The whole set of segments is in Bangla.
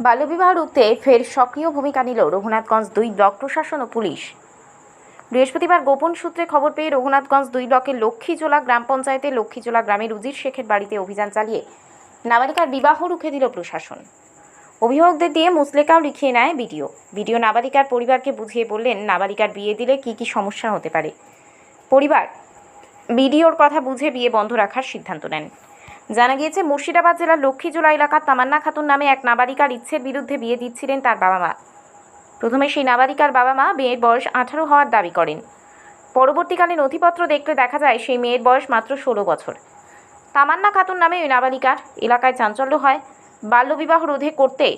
বাল্যবিবাহ রুখতে ফের সক্রিয় ভূমিকা নিল রঘুনাথগঞ্জ দুই ব্লক প্রশাসন ও পুলিশ। বৃহস্পতিবার গোপন সূত্রে খবর পেয়ে রঘুনাথগঞ্জ দুই ব্লকের লক্ষ্মীজোলা গ্রাম পঞ্চায়েতে লক্ষ্মীজোলা গ্রামের রুজির শেখের বাড়িতে অভিযান চালিয়ে নাবালিকার বিবাহ রুখে দিল প্রশাসন। অভিভাবকদের দিয়ে মুসলেকাও লিখিয়ে নেয় ভিডিও ভিডিও নাবালিকার পরিবারকে বুঝিয়ে বললেন, নাবালিকার বিয়ে দিলে কি কি সমস্যা হতে পারে? পরিবার, বিডিওর কথা বুঝে বিয়ে বন্ধ রাখার সিদ্ধান্ত নেন। জানা গিয়েছে, মুর্শিদাবাদ জেলার লক্ষ্মীজোলা এলাকার তামান্না খাতুন নামে এক নাবালিকার ইচ্ছের বিরুদ্ধে বিয়ে দিচ্ছিলেন তার বাবা মা। প্রথমে সেই নাবালিকার বাবা মা মেয়ের বয়স আঠারো হওয়ার দাবি করেন। পরবর্তীকালে নথিপত্র দেখলে দেখা যায় সেই মেয়ের বয়স মাত্র ষোলো বছর। তামান্না খাতুন নামে ওই নাবালিকার এলাকায় চাঞ্চল্য হয়। বাল্যবিবাহ রোধে করতে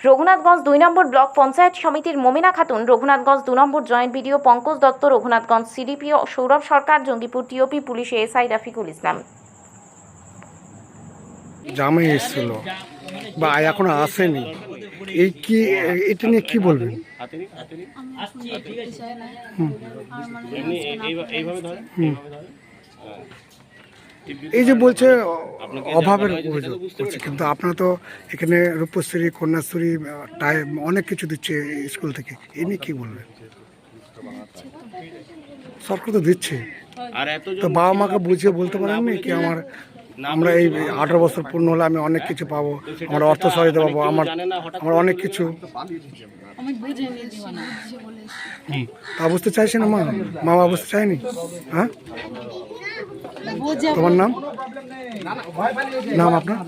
রঘুনাথগঞ্জ দুই নম্বর ব্লক পঞ্চায়েত সমিতির মোমিনা খাতুন রঘুনাথগঞ্জ দু number joint BDO Pankaj Dutta, Raghunathganj CDPO Sourav Sarkar, Jangipur TOP police SI Rafiqul Islam. জামাই এসেছিল বা এখনও আসেনি। এই কি এটা নিয়ে কি বলবেন? এই যে বলছে অভাবের অভিযোগ করছে কিন্তু আপনারা তো এখানে রূপশ্রী কন্যাশ্রী টাইম অনেক কিছু দিচ্ছে স্কুল থেকে। এই নিয়ে কি বলবেন? সরকার তো দিচ্ছে। তো বাবা মাকে বুঝিয়ে বলতে পারেননি কি আমার আমরা এই আঠারো বছর পূর্ণ হলে আমি অনেক কিছু পাবো আমার অর্থ সহায়তা পাবো আমার আমার অনেক কিছু। তা বুঝতে চাইছে না মা? মা বাবা বুঝতে চায়নি? হ্যাঁ? তোমার নাম? নাম আপনার?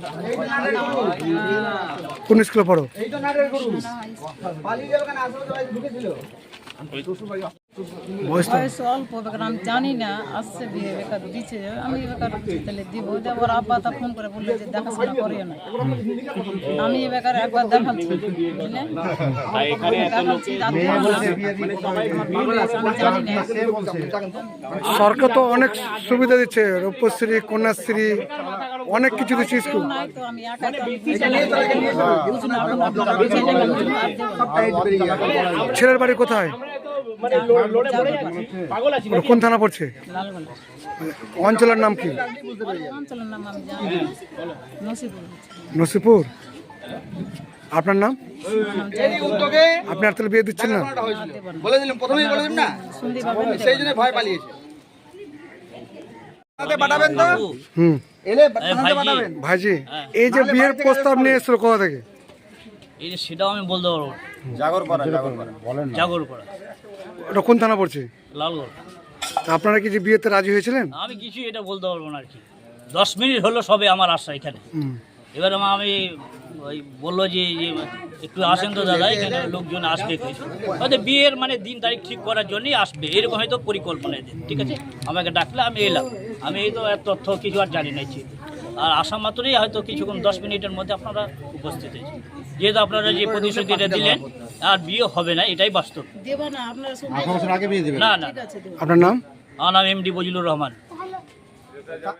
কোন স্কুলে পড়ো? বয়স অল্প আমি জানি না আসছে বিয়ে বেকার দিচ্ছে আমি বেকার তাহলে দিব। দেবর আব্বা তা ফোন করে বলল যে দেখাশোনা করিও না। আমি বেকার একবার দেখাচ্ছি বুঝলে? জানি না সরকার তো অনেক সুবিধা দিচ্ছে রূপশ্রী কন্যাশ্রী অনেক কিছু দিচ্ছে স্কুল। নাই তো আমি একা তো আমি বুঝে নেই। বুঝি না, আপনারা বুঝে নেবেন, বুঝুন, আর দেবো না। ছেলের বাড়ি কোথায় ওটা কোন থানা পড়ছে? অঞ্চলের নাম কি? অঞ্চলের নাম আমি জানি না। নসিপুর। আপনার নাম? উদ্যোগে আপনি আর তাহলে বিয়ে দিচ্ছেন না? বলে দিলাম প্রথমেই বলে না? সেই জন্য ভয় পালিয়েছে। পাঠাবেন তো? হুম। এলে পাঠাবেন ভাইজি। এই যে বিয়ের প্রস্তাব নিয়ে এসেছিল কোথা থেকে? এই যে সেটাও আমি বলতে পারব না। জাগর করা জাগর করা। জাগর করা। ওটা কোন থানা পড়ছে? লালগড়। তা আপনারা কি যে বিয়েতে রাজি হয়েছিলেন? আমি কিছু এটা বলতে পারব না আর কি। দশ মিনিট হলো সবে আমার আসা এখানে। এবার আমি ওই বলল যে একটু আসেন তো দাদা এখানে লোকজন আসবে কিছু হয়তো বিয়ের মানে দিন তারিখ ঠিক করার জন্যই আসবে। এরকম হয়তো পরিকল্পনা এদের ঠিক আছে? আমাকে ডাকলে আমি এলাম। আমি এই তো এত তথ্য কিছু আর জানি না আর আসা মাত্রই হয়তো কিছুক্ষণ দশ মিনিটের মধ্যে আপনারা উপস্থিত হয়েছেন। যেহেতু আপনারা যে প্রতিশ্রুতিটা দিলেন আর বিয়ে হবে না এটাই বাস্তব। না না না আছে দেবো আপনার নাম? আমার নাম এমডি বজিলুর রহমান।